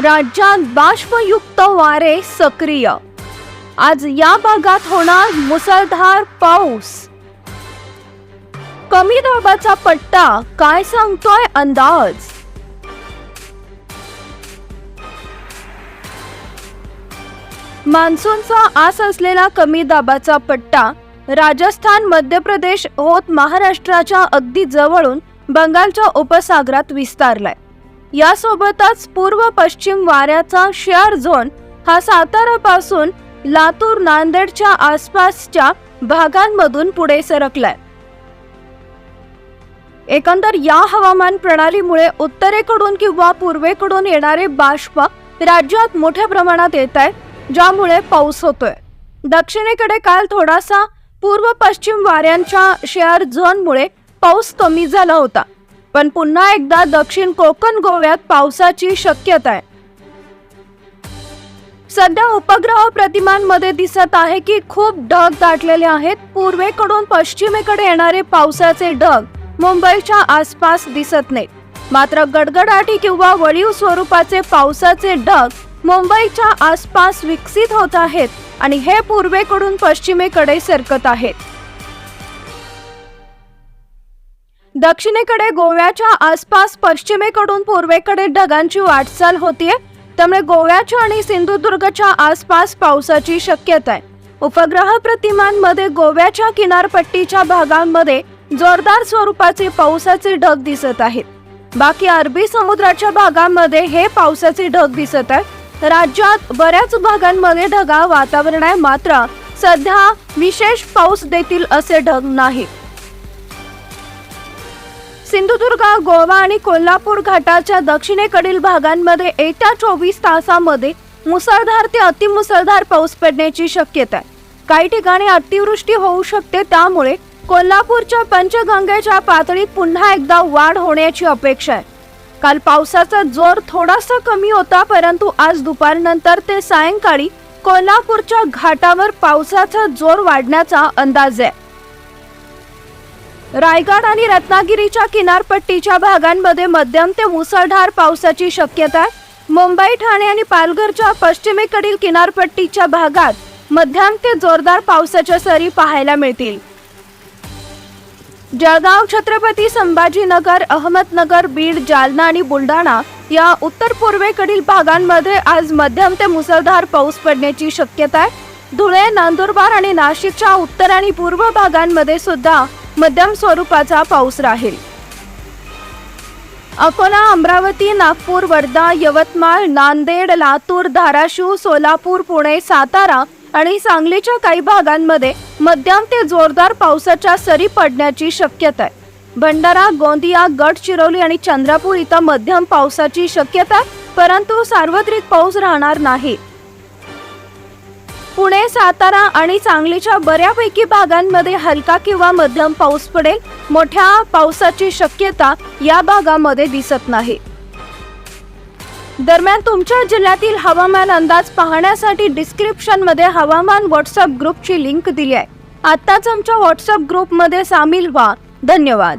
राज्यात बाष्पयुक्त वारे सक्रिय. आज या भागात होणार मुसळधार पाऊस. कमी दाबाचा पट्टा काय सांगतोय अंदाज? मान्सूनचा आस असलेला कमी दाबाचा पट्टा राजस्थान मध्य प्रदेश होत महाराष्ट्राच्या अगदी जवळून बंगालच्या उपसागरात विस्तारलाय. यासोबतच पूर्व पश्चिम वाऱ्याचा शेअर झोन हा सातारापासून लातूर नांदेडच्या आसपासच्या भागांमधून पुढे सरकलाय. एकंदर या हवामान प्रणालीमुळे उत्तरेकडून किंवा पूर्वेकडून येणारे बाष्प राज्यात मोठ्या प्रमाणात येत आहे ज्यामुळे पाऊस होतोय. दक्षिणेकडे काल थोडासा पूर्व पश्चिम वाऱ्यांच्या शेअर झोनमुळे पाऊस कमी झाला होता. पण पुन्हा एकदा दक्षिण कोकण गोव्यात पावसाची शक्यता आहे. सध्या उपग्रह प्रतिमांमध्ये दिसत आहे की खूप ढग दाटलेले आहेत. पूर्वेकडून पश्चिमेकडे येणारे पावसाचे ढग मुंबईच्या आसपास दिसत नाहीत. मात्र गडगडाटी किंवा वळीव स्वरूपाचे पावसाचे ढग मुंबईच्या आसपास विकसित होत आहेत आणि हे पूर्वेकडून पश्चिमेकडे सरकत आहेत. दक्षिणेकडे गोव्याच्या आसपास पश्चिमेकडून पूर्वेकडे ढगांची वाटचाल होतीये. त्यामुळे गोव्याच्या आणि सिंधुदुर्गच्या आसपास पावसाची शक्यता आहे. उपग्रह प्रतिमांमध्ये गोव्याच्या किनारपट्टीच्या भागांमध्ये जोरदार स्वरूपाचे पावसाचे ढग दिसत आहेत. बाकी अरबी समुद्राच्या भागांमध्ये हे पावसाचे ढग दिसत आहेत. राज्यात बऱ्याच भागांमध्ये ढगाळ वातावरण आहे मात्र सध्या विशेष पाऊस देतील असे ढग नाही. सिंधुदुर्ग गोवा आणि कोल्हापूर घाटाच्या दक्षिणेकडील भागांमध्ये येत्या चोवीस तासामध्ये मुसळधार ते अतिमुसळधार पाऊस पडण्याची शक्यता आहे. काही ठिकाणी अतिवृष्टी होऊ शकते त्यामुळे कोल्हापूरच्या पंचगंगेच्या पातळीत पुन्हा एकदा वाढ होण्याची अपेक्षा आहे. काल पावसाचा जोर थोडासा कमी होता परंतु आज दुपारनंतर ते सायंकाळी कोल्हापूरच्या घाटावर पावसाचा जोर वाढण्याचा अंदाज आहे. रायगड आणि रत्नागिरीच्या किनारपट्टीच्या भागांमध्ये मध्यम ते मुसळधार पावसाची शक्यता आहे. मुंबई ठाणे आणि पालघरच्या पश्चिमेकडील किनारपट्टीच्या भागात मध्यम ते जोरदार पावसाच्या सरी पाहायला मिळतील. जळगाव छत्रपती संभाजीनगर अहमदनगर बीड जालना आणि बुलढाणा या उत्तर पूर्वेकडील भागांमध्ये आज मध्यम ते मुसळधार पाऊस पडण्याची शक्यता आहे. धुळे नंदुरबार आणि नाशिकच्या उत्तर आणि पूर्व भागांमध्ये सुद्धा मध्यम स्वरूपाचा पाऊस राहील. अकोला अमरावती नागपूर वर्धा यवतमाळ नांदेड लातूर धाराशिव सोलापूर पुणे सातारा आणि सांगलीच्या काही भागांमध्ये मध्यम ते जोरदार पावसाच्या सरी पडण्याची शक्यता आहे. भंडारा गोंदिया गडचिरोली आणि चंद्रपूर इथं मध्यम पावसाची शक्यता आहे, परंतु सार्वत्रिक पाऊस राहणार नाही. पुणे सातारा आणि सांगलीच्या बऱ्यापैकी भागांमध्ये हलका किंवा मध्यम पाऊस पडेल. मोठ्या पावसाची शक्यता या भागामध्ये दिसत नाही. दरम्यान तुमच्या जिल्ह्यातील हवामान अंदाज पाहण्यासाठी डिस्क्रिप्शनमध्ये हवामान व्हॉट्सअप ग्रुपची लिंक दिली आहे. आताच आमच्या व्हॉट्सअप ग्रुपमध्ये सामील व्हा. धन्यवाद.